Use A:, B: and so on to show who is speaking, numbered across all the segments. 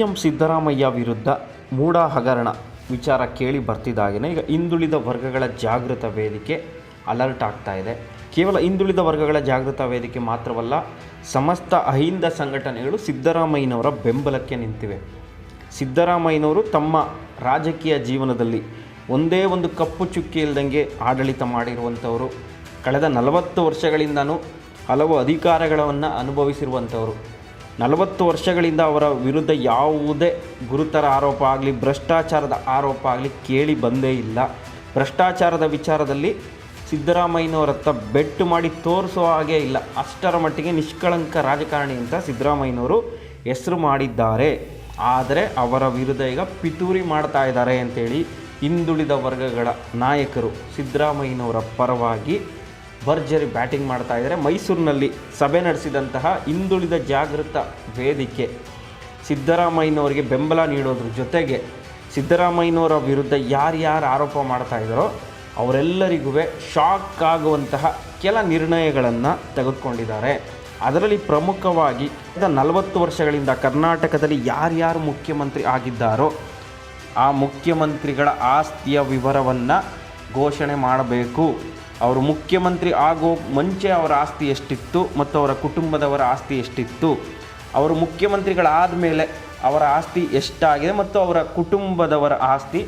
A: M Siddaramaiah ವಿರುದ್ಧ ಮೂಢ ಹಗರಣ ವಿಚಾರ ಕೇಳಿ ಬರ್ತಿದ್ದಾಗೇ ಈಗ ಹಿಂದುಳಿದ ವರ್ಗಗಳ ಜಾಗೃತ ವೇದಿಕೆ ಅಲರ್ಟ್ ಆಗ್ತಾ ಇದೆ. ಕೇವಲ ಹಿಂದುಳಿದ ವರ್ಗಗಳ ಜಾಗೃತ ವೇದಿಕೆ ಮಾತ್ರವಲ್ಲ, ಸಮಸ್ತ ಅಹಿಂದ ಸಂಘಟನೆಗಳು ಸಿದ್ದರಾಮಯ್ಯನವರ ಬೆಂಬಲಕ್ಕೆ ನಿಂತಿವೆ. ಸಿದ್ದರಾಮಯ್ಯನವರು ತಮ್ಮ ರಾಜಕೀಯ ಜೀವನದಲ್ಲಿ ಒಂದೇ ಒಂದು ಕಪ್ಪು ಚುಕ್ಕಿ ಇಲ್ದಂಗೆ ಆಡಳಿತ ಮಾಡಿರುವಂಥವರು. ಕಳೆದ ನಲವತ್ತು ವರ್ಷಗಳಿಂದನೂ ಹಲವು ಅಧಿಕಾರಗಳನ್ನು ಅನುಭವಿಸಿರುವಂಥವರು. ನಲವತ್ತು ವರ್ಷಗಳಿಂದ ಅವರ ವಿರುದ್ಧ ಯಾವುದೇ ಗುರುತರ ಆರೋಪ ಆಗಲಿ, ಭ್ರಷ್ಟಾಚಾರದ ಆರೋಪ ಆಗಲಿ ಕೇಳಿ ಬಂದೇ ಇಲ್ಲ. ಭ್ರಷ್ಟಾಚಾರದ ವಿಚಾರದಲ್ಲಿ ಸಿದ್ದರಾಮಯ್ಯನವರತ್ತ ಬೆಟ್ಟು ಮಾಡಿ ತೋರಿಸೋ ಹಾಗೆ ಇಲ್ಲ. ಅಷ್ಟರ ಮಟ್ಟಿಗೆ ನಿಷ್ಕಳಂಕ ರಾಜಕಾರಣಿ ಅಂತ ಸಿದ್ದರಾಮಯ್ಯನವರು ಹೆಸರು ಮಾಡಿದ್ದಾರೆ. ಆದರೆ ಅವರ ವಿರುದ್ಧ ಈಗ ಪಿತೂರಿ ಮಾಡ್ತಾ ಇದ್ದಾರೆ ಅಂತೇಳಿ ಹಿಂದುಳಿದ ವರ್ಗಗಳ ನಾಯಕರು ಸಿದ್ದರಾಮಯ್ಯನವರ ಪರವಾಗಿ ಭರ್ಜರಿ ಬ್ಯಾಟಿಂಗ್ ಮಾಡ್ತಾ ಇದ್ದಾರೆ. ಮೈಸೂರಿನಲ್ಲಿ ಸಭೆ ನಡೆಸಿದಂತಹ ಹಿಂದುಳಿದ ಜಾಗೃತ ವೇದಿಕೆ ಸಿದ್ದರಾಮಯ್ಯನವರಿಗೆ ಬೆಂಬಲ ನೀಡೋದ್ರ ಜೊತೆಗೆ ಸಿದ್ದರಾಮಯ್ಯನವರ ವಿರುದ್ಧ ಯಾರ್ಯಾರು ಆರೋಪ ಮಾಡ್ತಾ ಇದ್ದಾರೋ ಅವರೆಲ್ಲರಿಗೂ ಶಾಕ್ ಆಗುವಂತಹ ಕೆಲ ನಿರ್ಣಯಗಳನ್ನು ತೆಗೆದುಕೊಂಡಿದ್ದಾರೆ. ಅದರಲ್ಲಿ ಪ್ರಮುಖವಾಗಿ ನಲವತ್ತು ವರ್ಷಗಳಿಂದ ಕರ್ನಾಟಕದಲ್ಲಿ ಯಾರ್ಯಾರು ಮುಖ್ಯಮಂತ್ರಿ ಆಗಿದ್ದಾರೋ ಆ ಮುಖ್ಯಮಂತ್ರಿಗಳ ಆಸ್ತಿಯ ವಿವರವನ್ನು ಘೋಷಣೆ ಮಾಡಬೇಕು. ಅವರು ಮುಖ್ಯಮಂತ್ರಿ ಆಗೋ ಮುಂಚೆ ಅವರ ಆಸ್ತಿ ಎಷ್ಟಿತ್ತು ಮತ್ತು ಅವರ ಕುಟುಂಬದವರ ಆಸ್ತಿ ಎಷ್ಟಿತ್ತು. ಅವರು ಮುಖ್ಯಮಂತ್ರಿಗಳಾದ ಮೇಲೆ ಅವರ ಆಸ್ತಿ ಎಷ್ಟಾಗಿದೆ ಮತ್ತು ಅವರ ಕುಟುಂಬದವರ ಆಸ್ತಿ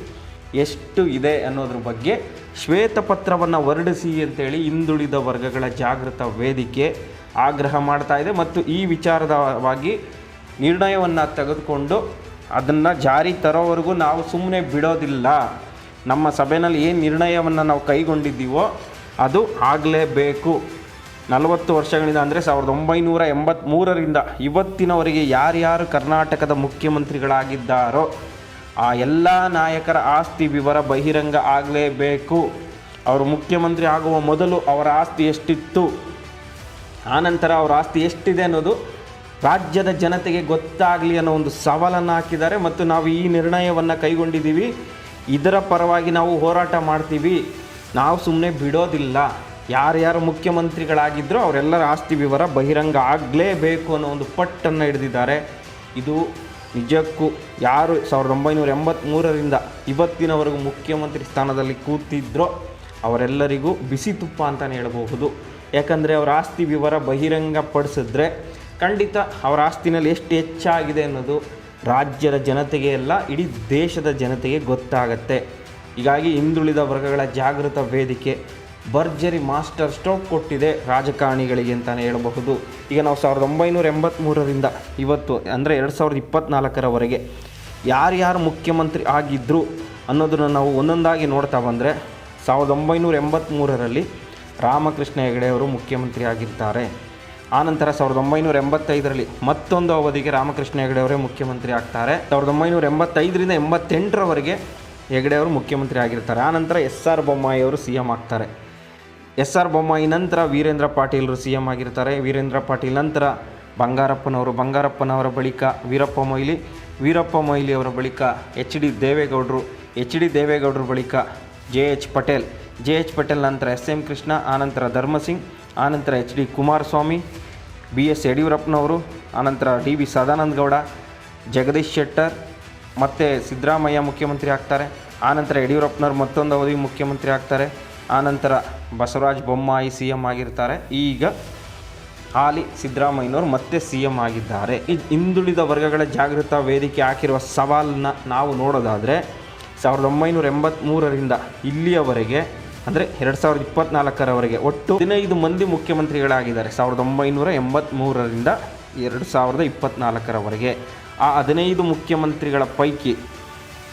A: ಎಷ್ಟು ಇದೆ ಅನ್ನೋದ್ರ ಬಗ್ಗೆ ಶ್ವೇತಪತ್ರವನ್ನು ಹೊರಡಿಸಿ ಅಂತೇಳಿ ಹಿಂದುಳಿದ ವರ್ಗಗಳ ಜಾಗೃತ ವೇದಿಕೆ ಆಗ್ರಹ ಮಾಡ್ತಾ ಇದೆ ಮತ್ತು ಈ ವಿಚಾರದವಾಗಿ ನಿರ್ಣಯವನ್ನು ತೆಗೆದುಕೊಂಡು ಅದನ್ನು ಜಾರಿ ತರೋವರೆಗೂ ನಾವು ಸುಮ್ಮನೆ ಬಿಡೋದಿಲ್ಲ. ನಮ್ಮ ಸಭೆಯಲ್ಲಿ ಏನು ನಿರ್ಣಯವನ್ನು ನಾವು ಕೈಗೊಂಡಿದ್ದೀವೋ ಅದು ಆಗಲೇಬೇಕು. ನಲವತ್ತು ವರ್ಷಗಳಿಂದ ಅಂದರೆ ಸಾವಿರದ ಒಂಬೈನೂರ ಎಂಬತ್ತ್ಮೂರರಿಂದ ಇವತ್ತಿನವರೆಗೆ ಯಾರ್ಯಾರು ಕರ್ನಾಟಕದ ಮುಖ್ಯಮಂತ್ರಿಗಳಾಗಿದ್ದಾರೋ ಆ ಎಲ್ಲ ನಾಯಕರ ಆಸ್ತಿ ವಿವರ ಬಹಿರಂಗ ಆಗಲೇಬೇಕು. ಅವರು ಮುಖ್ಯಮಂತ್ರಿ ಆಗುವ ಮೊದಲು ಅವರ ಆಸ್ತಿ ಎಷ್ಟಿತ್ತು? ಆನಂತರ ಅವರ ಆಸ್ತಿ ಎಷ್ಟಿದೆ ಅನ್ನೋದು ರಾಜ್ಯದ ಜನತೆಗೆ ಗೊತ್ತಾಗಲಿ ಅನ್ನೋ ಒಂದು ಸವಾಲನ್ನು ಹಾಕಿದ್ದಾರೆ. ಮತ್ತು ನಾವು ಈ ನಿರ್ಣಯವನ್ನು ಕೈಗೊಂಡಿದ್ದೀವಿ. ಇದರ ಪರವಾಗಿ ನಾವು ಹೋರಾಟ ಮಾಡ್ತೀವಿ. ನಾವು ಸುಮ್ಮನೆ ಬಿಡೋದಿಲ್ಲ. ಯಾರ್ಯಾರು ಮುಖ್ಯಮಂತ್ರಿಗಳಾಗಿದ್ದರೋ ಅವರೆಲ್ಲರ ಆಸ್ತಿ ವಿವರ ಬಹಿರಂಗ ಆಗಲೇಬೇಕು ಅನ್ನೋ ಒಂದು ಪಟ್ಟನ್ನು ಹಿಡಿದಿದ್ದಾರೆ. ಇದು ನಿಜಕ್ಕೂ ಯಾರು ಸಾವಿರದ ಒಂಬೈನೂರ ಎಂಬತ್ತ್ಮೂರರಿಂದ ಇವತ್ತಿನವರೆಗೂ ಮುಖ್ಯಮಂತ್ರಿ ಸ್ಥಾನದಲ್ಲಿ ಕೂತಿದ್ರೋ ಅವರೆಲ್ಲರಿಗೂ ಬಿಸಿ ತುಪ್ಪ ಅಂತಲೇ ಹೇಳಬಹುದು. ಯಾಕಂದರೆ ಅವರ ಆಸ್ತಿ ವಿವರ ಬಹಿರಂಗ ಪಡಿಸಿದ್ರೆ ಖಂಡಿತ ಅವರ ಆಸ್ತಿನಲ್ಲಿ ಎಷ್ಟು ಹೆಚ್ಚಾಗಿದೆ ಅನ್ನೋದು ರಾಜ್ಯದ ಜನತೆಗೆ ಎಲ್ಲ ಇಡೀ ದೇಶದ ಜನತೆಗೆ ಗೊತ್ತಾಗತ್ತೆ. ಹೀಗಾಗಿ ಹಿಂದುಳಿದ ವರ್ಗಗಳ ಜಾಗೃತ ವೇದಿಕೆ ಭರ್ಜರಿ ಮಾಸ್ಟರ್ ಸ್ಟ್ರೋಕ್ ಕೊಟ್ಟಿದೆ ರಾಜಕಾರಣಿಗಳಿಗೆ ಅಂತಲೇ ಹೇಳಬಹುದು. ಈಗ ನಾವು ಸಾವಿರದ ಒಂಬೈನೂರ ಎಂಬತ್ತ್ಮೂರರಿಂದ ಇವತ್ತು, ಅಂದರೆ ಎರಡು ಸಾವಿರದ ಇಪ್ಪತ್ತ್ನಾಲ್ಕರವರೆಗೆ ಯಾರ್ಯಾರು ಮುಖ್ಯಮಂತ್ರಿ ಆಗಿದ್ದರು ಅನ್ನೋದನ್ನು ನಾವು ಒಂದೊಂದಾಗಿ ನೋಡ್ತಾ ಬಂದರೆ ಸಾವಿರದ ಒಂಬೈನೂರ ಎಂಬತ್ತ್ಮೂರರಲ್ಲಿ ರಾಮಕೃಷ್ಣ ಹೆಗಡೆ ಅವರು ಮುಖ್ಯಮಂತ್ರಿ ಆಗಿರ್ತಾರೆ. ಆನಂತರ ಸಾವಿರದ ಒಂಬೈನೂರ ಎಂಬತ್ತೈದರಲ್ಲಿ ಮತ್ತೊಂದು ಅವಧಿಗೆ ರಾಮಕೃಷ್ಣ ಹೆಗಡೆ ಅವರೇ ಮುಖ್ಯಮಂತ್ರಿ ಆಗ್ತಾರೆ. ಸಾವಿರದ ಒಂಬೈನೂರ ಎಂಬತ್ತೈದರಿಂದ ಎಂಬತ್ತೆಂಟರವರೆಗೆ ಹೆಗಡೆ ಅವರು ಮುಖ್ಯಮಂತ್ರಿ ಆಗಿರ್ತಾರೆ. ಆನಂತರ ಎಸ್ ಆರ್ ಬೊಮ್ಮಾಯಿ ಅವರು ಸಿ ಎಂ ಆಗ್ತಾರೆ. ಎಸ್ ಆರ್ ಬೊಮ್ಮಾಯಿ ನಂತರ ವೀರೇಂದ್ರ ಪಾಟೀಲರು ಸಿ ಎಂ ಆಗಿರ್ತಾರೆ. ವೀರೇಂದ್ರ ಪಾಟೀಲ್ ನಂತರ ಬಂಗಾರಪ್ಪನವರು. ಬಂಗಾರಪ್ಪನವರ ಬಳಿಕ ವೀರಪ್ಪ ಮೊಯ್ಲಿ ವೀರಪ್ಪ ಮೊಯ್ಲಿ ಅವರ ಬಳಿಕ ಎಚ್ ಡಿ ದೇವೇಗೌಡರು, ಎಚ್ ಡಿ ದೇವೇಗೌಡರ ಬಳಿಕ J H Patel, J H Patel ನಂತರ ಎಸ್ ಎಂ ಕೃಷ್ಣ ಆನಂತರ ಧರ್ಮಸಿಂಗ್ ಆನಂತರ H D Kumaraswamy, B S ಯಡಿಯೂರಪ್ಪನವರು ಆನಂತರ ಡಿ ವಿ ಸದಾನಂದ ಗೌಡ, ಜಗದೀಶ್ ಶೆಟ್ಟರ್ ಮತ್ತು ಸಿದ್ದರಾಮಯ್ಯ ಮುಖ್ಯಮಂತ್ರಿ ಆಗ್ತಾರೆ. ಆನಂತರ ಯಡಿಯೂರಪ್ಪನವ್ರು ಮತ್ತೊಂದು ಅವಧಿ ಮುಖ್ಯಮಂತ್ರಿ ಆಗ್ತಾರೆ. ಆನಂತರ ಬಸವರಾಜ ಬೊಮ್ಮಾಯಿ ಸಿ ಎಂ ಆಗಿರ್ತಾರೆ. ಈಗ ಹಾಲಿ ಸಿದ್ದರಾಮಯ್ಯನವರು ಮತ್ತೆ ಸಿ ಎಂ ಆಗಿದ್ದಾರೆ. ಹಿಂದುಳಿದ ವರ್ಗಗಳ ಜಾಗೃತ ವೇದಿಕೆ ಹಾಕಿರುವ ಸವಾಲನ್ನ ನಾವು ನೋಡೋದಾದರೆ, ಸಾವಿರದ ಒಂಬೈನೂರ ಎಂಬತ್ತ್ಮೂರರಿಂದ ಇಲ್ಲಿಯವರೆಗೆ, ಅಂದರೆ ಎರಡು ಸಾವಿರದ ಇಪ್ಪತ್ತ್ನಾಲ್ಕರವರೆಗೆ ಒಟ್ಟು ಹದಿನೈದು ಮಂದಿ ಮುಖ್ಯಮಂತ್ರಿಗಳಾಗಿದ್ದಾರೆ. ಸಾವಿರದ ಒಂಬೈನೂರ ಎಂಬತ್ತ್ಮೂರರಿಂದ ಎರಡು ಸಾವಿರದ ಇಪ್ಪತ್ತ್ನಾಲ್ಕರವರೆಗೆ ಆ ಹದಿನೈದು ಮುಖ್ಯಮಂತ್ರಿಗಳ ಪೈಕಿ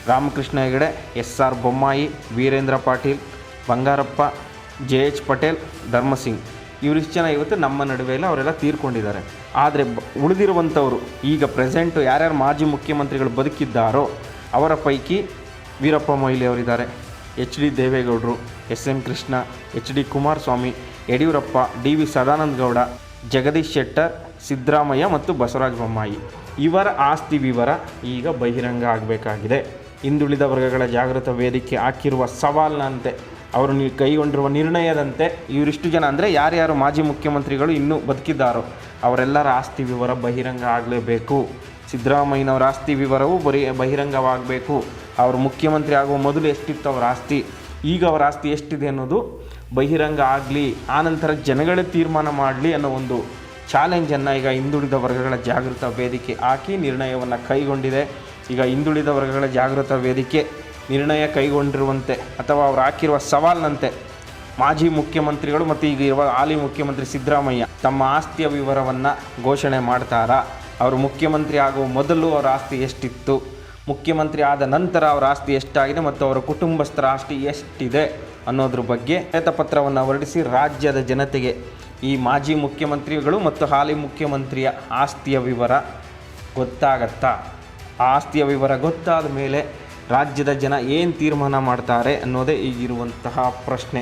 A: Ramakrishna Hegde S R Bommai, Veerendra Patil, Bangarappa J H Patel, Dharam Singh. ಇವರಿಷ್ಟು ಜನ ಇವತ್ತು ನಮ್ಮ ನಡುವೆ ಇಲ್ಲ ಅವರೆಲ್ಲ ತೀರ್ಕೊಂಡಿದ್ದಾರೆ. ಆದರೆ ಉಳಿದಿರುವಂಥವರು, ಈಗ ಪ್ರೆಸೆಂಟು ಯಾರ್ಯಾರು ಮಾಜಿ ಮುಖ್ಯಮಂತ್ರಿಗಳು ಬದುಕಿದ್ದಾರೋ, ಅವರ ಪೈಕಿ ವೀರಪ್ಪ ಮೊಯ್ಲಿ ಅವರಿದ್ದಾರೆ. ಎಚ್ ಡಿ ದೇವೇಗೌಡರು, S M Krishna, H D Kumaraswamy, Yediyurappa, D V Sadananda Gowda, Jagadish Shettar, Siddaramaiah ಮತ್ತು ಬಸವರಾಜ ಬೊಮ್ಮಾಯಿ. ಇವರ ಆಸ್ತಿ ವಿವರ ಈಗ ಬಹಿರಂಗ ಆಗಬೇಕಾಗಿದೆ. ಹಿಂದುಳಿದ ವರ್ಗಗಳ ಜಾಗೃತ ವೇದಿಕೆ ಹಾಕಿರುವ ಸವಾಲಿನಂತೆ ಅವರು ಕೈಗೊಂಡಿರುವ ನಿರ್ಣಯದಂತೆ ಇವರಿಷ್ಟು ಜನ ಅಂದರೆ ಯಾರ್ಯಾರು ಮಾಜಿ ಮುಖ್ಯಮಂತ್ರಿಗಳು ಇನ್ನೂ ಬದುಕಿದ್ದಾರೋ ಅವರೆಲ್ಲರ ಆಸ್ತಿ ವಿವರ ಬಹಿರಂಗ ಆಗಲೇಬೇಕು. ಸಿದ್ದರಾಮಯ್ಯನವರ ಆಸ್ತಿ ವಿವರವು ಬರೀ ಬಹಿರಂಗವಾಗಬೇಕು. ಅವರು ಮುಖ್ಯಮಂತ್ರಿ ಆಗುವ ಮೊದಲು ಎಷ್ಟಿತ್ತು ಅವರ ಆಸ್ತಿ? ಈಗ ಅವರ ಆಸ್ತಿ ಎಷ್ಟಿದೆ ಅನ್ನೋದು ಬಹಿರಂಗ ಆಗಲಿ, ಆನಂತರ ಜನಗಳೇ ತೀರ್ಮಾನ ಮಾಡಲಿ ಅನ್ನೋ ಒಂದು ಚಾಲೆಂಜನ್ನು ಈಗ ಹಿಂದುಳಿದ ವರ್ಗಗಳ ಜಾಗೃತ ವೇದಿಕೆ ಹಾಕಿ ನಿರ್ಣಯವನ್ನು ಕೈಗೊಂಡಿದೆ. ಈಗ ಹಿಂದುಳಿದ ವರ್ಗಗಳ ಜಾಗೃತ ವೇದಿಕೆ ನಿರ್ಣಯ ಕೈಗೊಂಡಿರುವಂತೆ ಅಥವಾ ಅವರು ಹಾಕಿರುವ ಸವಾಲಿನಂತೆ ಮಾಜಿ ಮುಖ್ಯಮಂತ್ರಿಗಳು ಮತ್ತು ಈಗ ಇರುವ ಹಾಲಿ ಮುಖ್ಯಮಂತ್ರಿ ಸಿದ್ದರಾಮಯ್ಯ ತಮ್ಮ ಆಸ್ತಿಯ ವಿವರವನ್ನು ಘೋಷಣೆ ಮಾಡ್ತಾರಾ? ಅವರು ಮುಖ್ಯಮಂತ್ರಿ ಆಗುವ ಮೊದಲು ಅವರ ಆಸ್ತಿ ಎಷ್ಟಿತ್ತು? ಮುಖ್ಯಮಂತ್ರಿ ಆದ ನಂತರ ಅವರ ಆಸ್ತಿ ಎಷ್ಟಾಗಿದೆ ಮತ್ತು ಅವರ ಕುಟುಂಬಸ್ಥರ ಆಸ್ತಿ ಎಷ್ಟಿದೆ ಅನ್ನೋದ್ರ ಬಗ್ಗೆ ಶ್ವೇತಪತ್ರವನ್ನು ಹೊರಡಿಸಿ ರಾಜ್ಯದ ಜನತೆಗೆ ಈ ಮಾಜಿ ಮುಖ್ಯಮಂತ್ರಿಗಳು ಮತ್ತು ಹಾಲಿ ಮುಖ್ಯಮಂತ್ರಿಯ ಆಸ್ತಿಯ ವಿವರ ಗೊತ್ತಾಗತ್ತಾ? ಆಸ್ತಿಯ ವಿವರ ಗೊತ್ತಾದ ಮೇಲೆ ರಾಜ್ಯದ ಜನ ಏನು ತೀರ್ಮಾನ ಮಾಡ್ತಾರೆ ಅನ್ನೋದೇ ಈಗಿರುವಂತಹ ಪ್ರಶ್ನೆ.